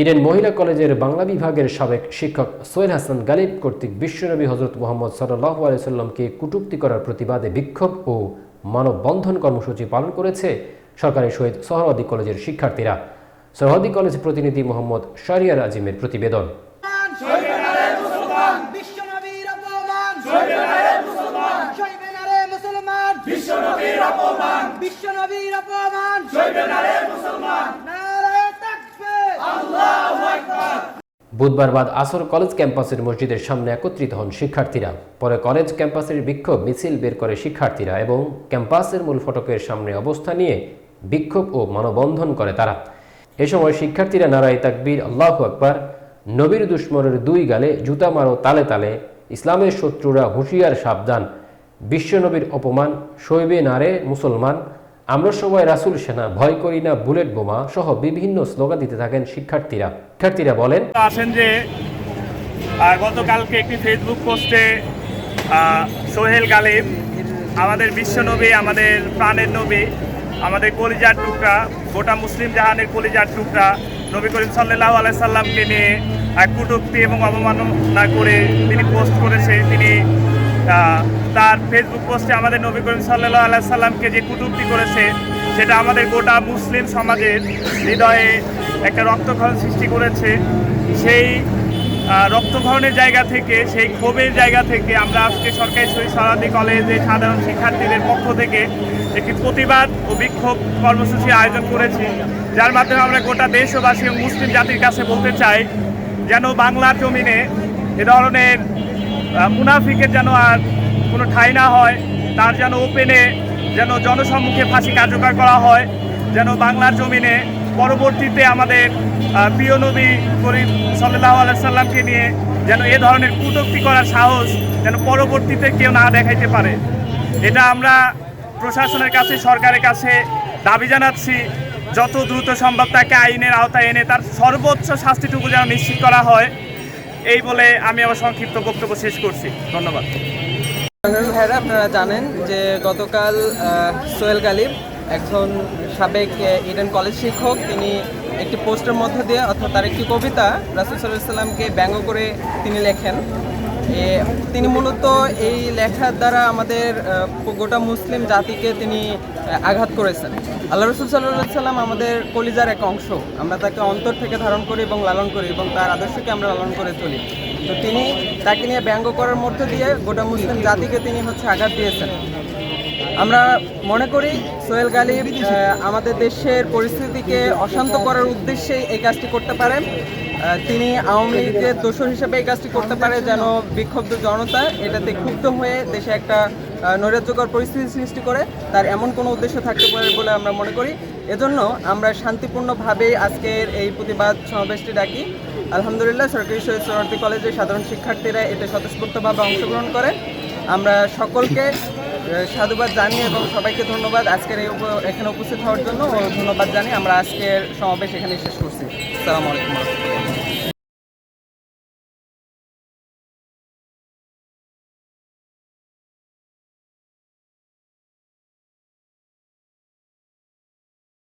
Eden মহিলা কলেজের বাংলা বিভাগের সাবেক শিক্ষক সোহেল হাসান গালিব কর্তৃক বিশ্বনবী হজরত মোহাম্মদ সাল্লাহ আলাইসাল্লামকে কটূক্তি করার প্রতিবাদে বিক্ষোভ ও মানববন্ধন কর্মসূচি পালন করেছে সরকারি শহীদ সোহরাওয়ার্দী কলেজের শিক্ষার্থীরা। সোহরাওয়ার্দী কলেজ প্রতিনিধি মোহাম্মদ শারিয়ার আজিমের প্রতিবেদন। বিশ্বনবীর অপমান বিশ্বনবীর অপমান বিশ্বনবীর অপমান সইবে না রে মুসলমান নারায়ে তাকবীর আল্লাহু আকবার বুধবার বাদ আসর কলেজ ক্যাম্পাসের মসজিদের সামনে একত্রিত হন শিক্ষার্থীরা। পরে কলেজ ক্যাম্পাসের বিক্ষোভ মিছিল বের করে শিক্ষার্থীরা এবং ক্যাম্পাসের মূল ফটকের সামনে অবস্থা নিয়ে বিক্ষোভ ও মানববন্ধন করে তারা। এ সময় শিক্ষার্থীরা নারায় তাকবীর, আল্লাহ আকবার, নবীর দুশ্মনের দুই গালে জুতা মারো, তালে তালে, ইসলামের শত্রুরা হুঁশিয়ার সাবধান বিশ্বনবীর অপমান সইবে নারে মুসলমান আমরা সবাই রাসুল সেনা, ভয় করি না, বুলেট বোমা সহ বিভিন্ন স্লোগান দিতে থাকেন শিক্ষার্থীরা। শিক্ষার্থীরা বলেন আসেন যে গতকালকে একটি ফেসবুক পোস্টে সোহেল গালিব, আমাদের বিশ্বনবী আমাদের প্রাণের নবী, আমাদের কলিজার টুকরা, গোটা মুসলিম জাহানের কলিজার টুকরা, নবী করিম সাল্লাহ আলাইসাল্লামকে নিয়ে কটূক্তি এবং অবমাননা করে তিনি পোস্ট করেছে। তিনি তার ফেসবুক পোস্টে আমাদের নবী করিম সাল্লাহ আলাইসাল্লামকে যে কটূক্তি করেছে, সেটা আমাদের গোটা মুসলিম সমাজের হৃদয়ে একটা রক্তক্ষরণ সৃষ্টি করেছে। সেই রক্তক্ষরণের জায়গা থেকে, সেই ক্ষোভের জায়গা থেকে আমরা আজকে সরকারি শহীদ সরাদি কলেজে সাধারণ শিক্ষার্থীদের পক্ষ থেকে একটি প্রতিবাদ ও বিক্ষোভ কর্মসূচির আয়োজন করেছি। যার মাধ্যমে আমরা গোটা দেশবাসী ও মুসলিম জাতির কাছে বলতে চাই, যেন বাংলার জমিনে এ ধরনের মুনাফিকের যেন আর কোনো ঠাঁই না হয়, তার যেন ওপেনে যেন জনসম্মুখে ফাঁসি কার্যকর করা হয়, যেন বাংলার জমিনে পরবর্তীতে আমাদের প্রিয় নবী করিম সাল্লাহ আলাইসাল্লামকে নিয়ে যেন এ ধরনের কটূক্তি করার সাহস যেন পরবর্তীতে কেউ না দেখাইতে পারে। এটা আমরা প্রশাসনের কাছে, সরকারের কাছে দাবি জানাচ্ছি, যত দ্রুত সম্ভব তাকে আইনের আওতায় এনে তার সর্বোচ্চ শাস্তিটুকু যেন নিশ্চিত করা হয়। এই বলে আমি আমার সংক্ষিপ্ত বক্তব্য শেষ করছি। ধন্যবাদ। ভাইরা, আপনারা জানেন যে গতকাল সোহেল গালিব একজন সাবেক ইডেন কলেজ শিক্ষক, তিনি একটি পোস্টের মধ্য দিয়ে, অর্থাৎ তার একটি কবিতা রাসুল সাল্লামকে ব্যঙ্গ করে তিনি লেখেন। তিনি মূলত এই লেখার দ্বারা আমাদের গোটা মুসলিম জাতিকে তিনি আঘাত করেছেন। আল্লাহ রসুল সাল্লাহ সাল্লাম আমাদের কলিজার এক অংশ। আমরা তাকে অন্তর থেকে ধারণ করি এবং লালন করি এবং তার আদর্শকে আমরা লালন করে চলি। তো তিনি তাকে নিয়ে ব্যঙ্গ করার মধ্য দিয়ে গোটা মুসলিম জাতিকে তিনি হচ্ছে আঘাত দিয়েছেন। আমরা মনে করি সোহেল গালিব আমাদের দেশের পরিস্থিতিকে অশান্ত করার উদ্দেশ্যে এই কাজটি করতে পারেন। তিনি আওয়ামী লীগের দোষর হিসেবে এই কাজটি করতে পারে যেন বিক্ষুব্ধ জনতা এটাতে ক্ষুব্ধ হয়ে দেশে একটা নৈরাজ্যকর পরিস্থিতি সৃষ্টি করে, তার এমন কোনো উদ্দেশ্য থাকতে পারে বলে আমরা মনে করি। এজন্য আমরা শান্তিপূর্ণভাবে আজকের এই প্রতিবাদ সমাবেশটি ডাকি। আলহামদুলিল্লাহ, সরকারি শহীদ সোহরাওয়ার্দী কলেজের সাধারণ শিক্ষার্থীরা এতে স্বতঃস্ফূর্তভাবে অংশগ্রহণ করে। আমরা সকলকে সাধুবাদ জানিয়ে এবং সবাইকে ধন্যবাদ আজকের এই এখানে উপস্থিত হওয়ার জন্য। ধন্যবাদ জানিয়ে আমরা আজকের সমাবেশ এখানে শেষ করছি। আসসালামু আলাইকুম।